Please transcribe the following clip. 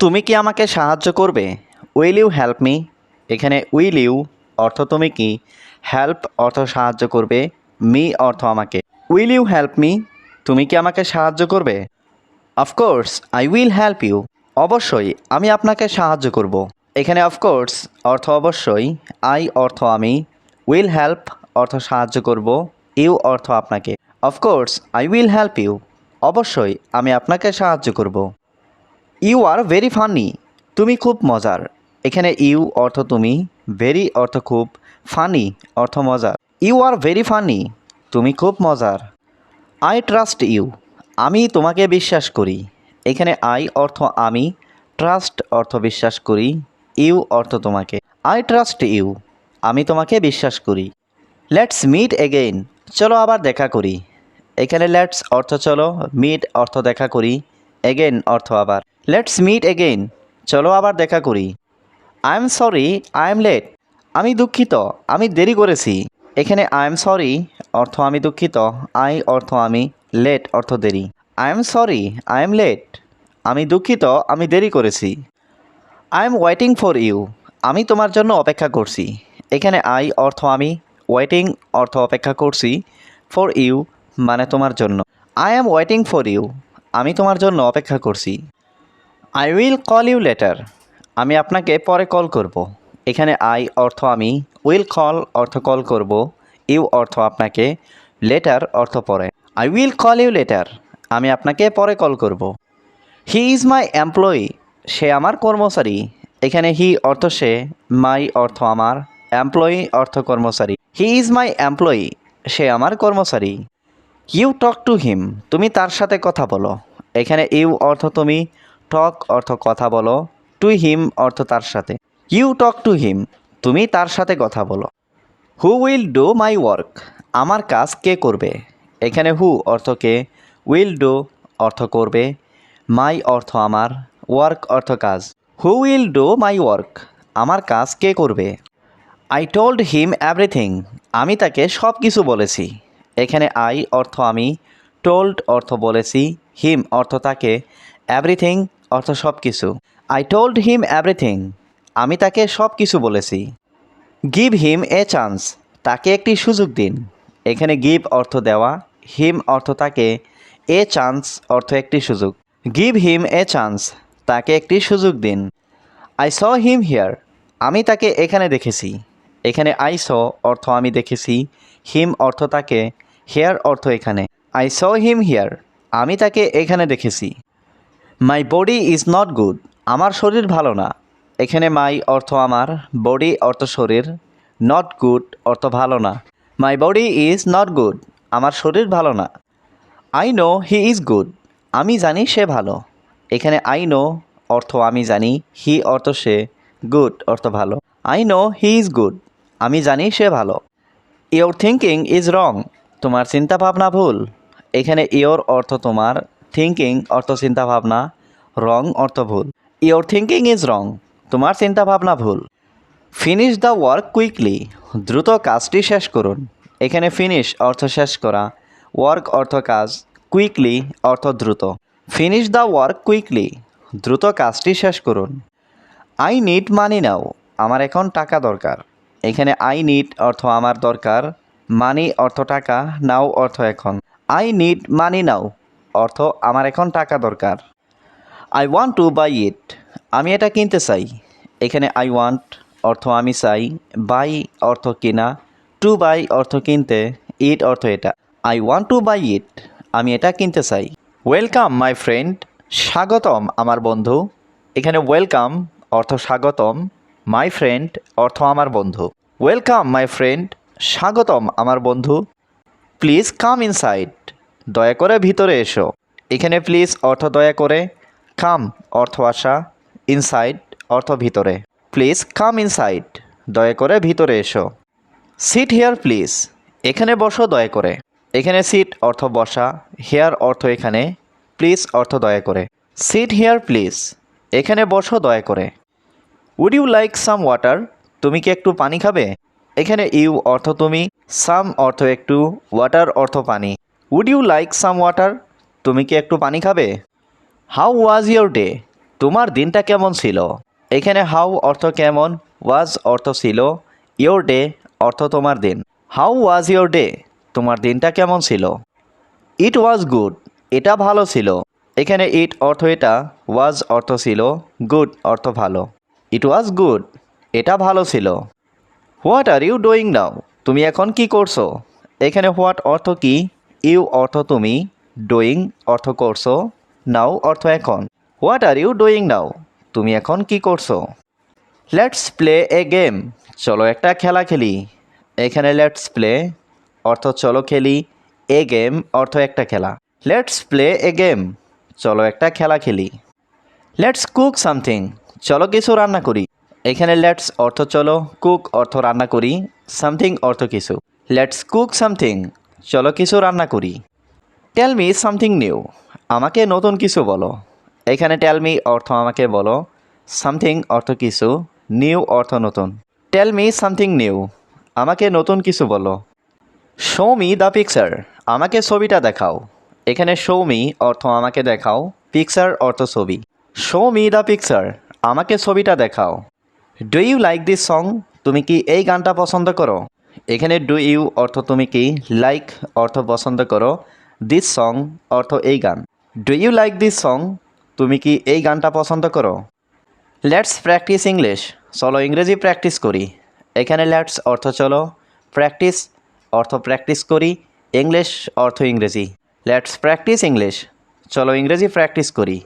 তুমি কি আমাকে সাহায্য করবে? উইল ইউ হেল্প মি এখানে উইল ইউ অর্থ তুমি কি? হেল্প অর্থ সাহায্য করবে মি অর্থ আমাকে। উইল ইউ হেল্প মি তুমি কি আমাকে সাহায্য করবে? Of course I will help you অবশ্যই, আমি আপনাকে সাহায্য করব। এখানে অফকোর্স অর্থ অবশ্যই আই অর্থ আমি। উইল হেল্প অর্থ সাহায্য করব ইউ অর্থ আপনাকে। Of course I will help you অবশ্যই, আমি আপনাকে সাহায্য করব। You are very funny. তুমি খুব মজার। এখানে ইউ অর্থ তুমি, ভেরি অর্থ খুব, ফানি অর্থ মজার। ইউ আর ভেরি ফানি, তুমি খুব মজার। আই ট্রাস্ট ইউ, আমি তোমাকে বিশ্বাস করি। এখানে আই অর্থ আমি, ট্রাস্ট অর্থ বিশ্বাস করি, ইউ অর্থ তোমাকে। আই ট্রাস্ট ইউ, আমি তোমাকে বিশ্বাস করি। লেটস মিট এগেইন, চলো আবার দেখা করি। এখানে লেটস অর্থ চলো, মিট অর্থ দেখা করি, এগেইন অর্থ আবার। লেটস মিট এগেইন চলো আবার দেখা করি। I am sorry I am late আমি দুঃখিত, আমি দেরি করেছি। এখানে আই এম সরি অর্থ আমি দুঃখিত। আই অর্থ আমি লেট অর্থ দেরি। I am sorry I am late আমি দুঃখিত, আমি দেরি করেছি। I am waiting for you আমি তোমার জন্য অপেক্ষা করছি। এখানে আই অর্থ আমি ওয়েটিং অর্থ অপেক্ষা করছি। ফর ইউ মানে তোমার জন্য। I am waiting for you আমি তোমার জন্য অপেক্ষা করছি। I will call you later আমি আপনাকে পরে কল করব। এখানে আই অর্থ আমি উইল কল অর্থ কল করব ইউ অর্থ আপনাকে লেটার অর্থ পরে। I will call you later আমি আপনাকে পরে কল করব। হি ইজ মাই এমপ্লয়ি সে আমার কর্মচারী। এখানে হি অর্থ সে মাই অর্থ আমার এমপ্লয়ি অর্থ কর্মচারী। হি ইজ মাই এমপ্লয়ি সে আমার কর্মচারী। ইউ টক টু হিম তুমি তার সাথে কথা বলো। এখানে ইউ অর্থ তুমি টক অর্থ কথা বলো টু হিম অর্থ তার সাথে। ইউ টক টু হিম তুমি তার সাথে কথা বলো। Who will do my work আমার কাজ কে করবে? এখানে হু অর্থ কে উইল ডু অর্থ করবে মাই অর্থ আমার ওয়ার্ক অর্থ কাজ। Who will do my work আমার কাজ কে করবে? আই টোল্ড হিম এভরিথিং আমি তাকে সব কিছু বলেছি। এখানে আই অর্থ আমি টোল্ড অর্থ বলেছি হিম অর্থ তাকে এভরিথিং অর্থ সব কিছু আই টোল্ড হিম এভরিথিং আমি তাকে সব কিছু বলেছি। গিভ হিম এ চান্স তাকে একটি সুযোগ দিন। এখানে গিভ অর্থ দেওয়া হিম অর্থ তাকে এ চান্স অর্থ একটি সুযোগ। গিভ হিম এ চান্স তাকে একটি সুযোগ দিন। আই স হিম হিয়ার আমি তাকে এখানে দেখেছি। এখানে আই স অর্থ আমি দেখেছি। হিম অর্থ তাকে। হেয়ার অর্থ এখানে। আই স হিম হিয়ার আমি তাকে এখানে দেখেছি। My body is not good আমার শরীর ভালো না। এখানে মাই অর্থ আমার বডি অর্থ শরীর নট গুড অর্থ ভালো না। My body is not good আমার শরীর ভালো না। I know he is good আমি জানি সে ভালো। এখানে আই নো অর্থ আমি জানি হি অর্থ সে গুড অর্থ ভালো। I know he is good আমি জানি সে ভালো। ইয়োর থিঙ্কিং ইজ রং তোমার চিন্তা ভাবনা ভুল। এখানে ইয়োর অর্থ তোমার থিঙ্কিং অর্থ চিন্তা ভাবনা রং অর্থ ভুল। ইয়োর থিঙ্কিং ইজ রং তোমার চিন্তা ভাবনা ভুল। ফিনিশ দ্য ওয়ার্ক কুইকলি দ্রুত কাজটি শেষ করুন। এখানে ফিনিশ অর্থ শেষ করা ওয়ার্ক অর্থ কাজ কুইকলি অর্থ দ্রুত। ফিনিশ দ্য ওয়ার্ক কুইকলি দ্রুত কাজটি শেষ করুন। আই নিড মানি নাও আমার এখন টাকা দরকার। এখানে আই নিড অর্থ আমার দরকার মানি অর্থ টাকা নাও অর্থ এখন। আই নিড মানি নাও অর্থ, আমার এখন টাকা দরকার। I want to buy it আমি এটা কিনতে চাই। এখানে আই ওয়ান্ট অর্থ, আমি চাই। বাই অর্থ কিনা? টু বাই অর্থ কিনতে। ইট অর্থ এটা। I want to buy it আমি এটা কিনতে চাই। ওয়েলকাম মাই ফ্রেন্ড স্বাগতম, আমার বন্ধু। এখানে ওয়েলকাম অর্থ স্বাগতম। মাই ফ্রেন্ড অর্থ আমার বন্ধু। ওয়েলকাম মাই ফ্রেন্ড স্বাগতম, আমার বন্ধু। প্লিজ কাম ইনসাইড দয়া করে ভিতরে এসো। এখানে প্লিজ অর্থ দয়া করে কাম অর্থ আসা ইনসাইড অর্থ ভিতরে। প্লিজ কাম ইনসাইড দয়া করে ভিতরে এসো। সিট হেয়ার প্লিজ এখানে বসো দয়া করে। এখানে সিট অর্থ বসা হেয়ার অর্থ এখানে প্লিজ অর্থ দয়া করে। সিট হেয়ার প্লিজ এখানে বসো দয়া করে। Would you like some water তুমি কি একটু পানি খাবে? এখানে ইউ অর্থ তুমি সাম অর্থ একটু ওয়াটার অর্থ পানি। Would you like some water তুমি কি একটু পানি খাবে? হাউ ওয়াজ ইয়োর ডে তোমার দিনটা কেমন ছিল? এখানে হাউ অর্থ কেমন ওয়াজ অর্থ ছিল ইয়োর ডে অর্থ তোমার দিন। হাউ ওয়াজ ইয়োর ডে তোমার দিনটা কেমন ছিল? ইট ওয়াজ গুড এটা ভালো ছিল। এখানে ইট অর্থ এটা ওয়াজ অর্থ ছিল গুড অর্থ ভালো। ইট ওয়াজ গুড এটা ভালো ছিল। What are you doing now তুমি এখন কি করছ? এখানে হোয়াট অর্থ কি? ইউ অর্থ তুমি ডুইং অর্থ করছ নাও অর্থ এখন। What are you doing now তুমি এখন কি করছ? লেটস প্লে এ গেম চলো একটা খেলা খেলি। এখানে লেটস প্লে অর্থ চলো খেলি এ গেম অর্থ একটা খেলা। লেটস প্লে এ গেম চলো একটা খেলা খেলি। লেটস কুক সামথিং চলো কিছু রান্না করি। এখানে লেটস অর্থ চলো কুক অর্থ রান্না করি সামথিং অর্থ কিছু। লেটস কুক সামথিং চলো কিছু রান্না করি। টেল মি সামথিং নিউ আমাকে নতুন কিছু বলো। এখানে টেল মি অর্থ আমাকে বলো। সামথিং অর্থ কিছু। নিউ অর্থ নতুন। টেল মি সামথিং নিউ আমাকে নতুন কিছু বলো। শো মি দ্য পিকচার আমাকে ছবিটা দেখাও। এখানে শো মি অর্থ আমাকে দেখাও। পিকচার অর্থ ছবি। শো মি দ্য পিকচার আমাকে ছবিটা দেখাও। Do you like this song তুমি কি এই গানটা পছন্দ করো? এখানে ডু ইউ অর্থ তুমি কি লাইক অর্থ পছন্দ করো দিস সং অর্থ এই গান। Do you like this song তুমি কি এই গানটা পছন্দ করো? লেটস প্র্যাকটিস ইংলিশ চলো ইংরেজি প্র্যাকটিস করি। এখানে লেটস অর্থ চলো প্র্যাকটিস অর্থ প্র্যাকটিস করি ইংলিশ অর্থ ইংরেজি। লেটস প্র্যাকটিস ইংলিশ চলো ইংরেজি প্র্যাকটিস করি।